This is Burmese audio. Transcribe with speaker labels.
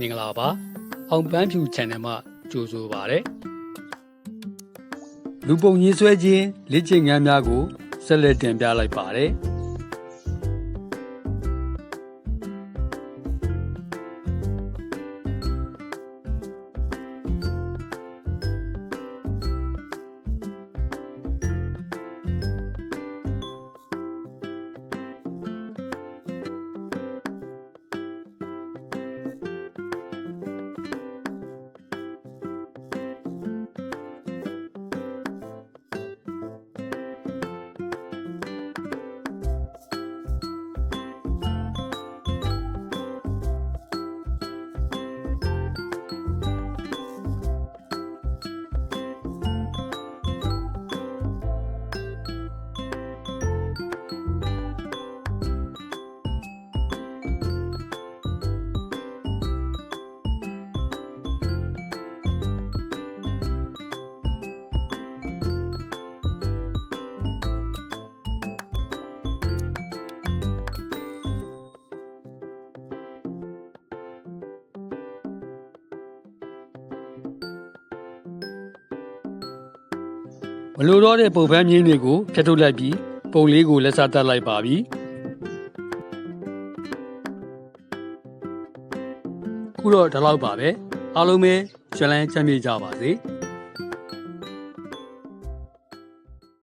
Speaker 1: မင်္ဂလာပါအောင်ပန်းဖြူ channel မှာကြိုဆိုပါရစေလူပုံရေးဆွဲခြင်းလက်ကျင့်ငန်းများကိုဆက်လက်တင်ပြလိုက်ပါတယ် မလိုတော့တဲ့ပုံပန်းမြင်းတွေကိုဖြတ်ထုတ်လိုက်ပြီးပုံလေးကိုလက်စားတက်လိုက်ပါပြီခုတော့ဒီလောက်ပါပဲအားလုံးပဲရှလန်းချမ်းမြေ့ကြပါစေ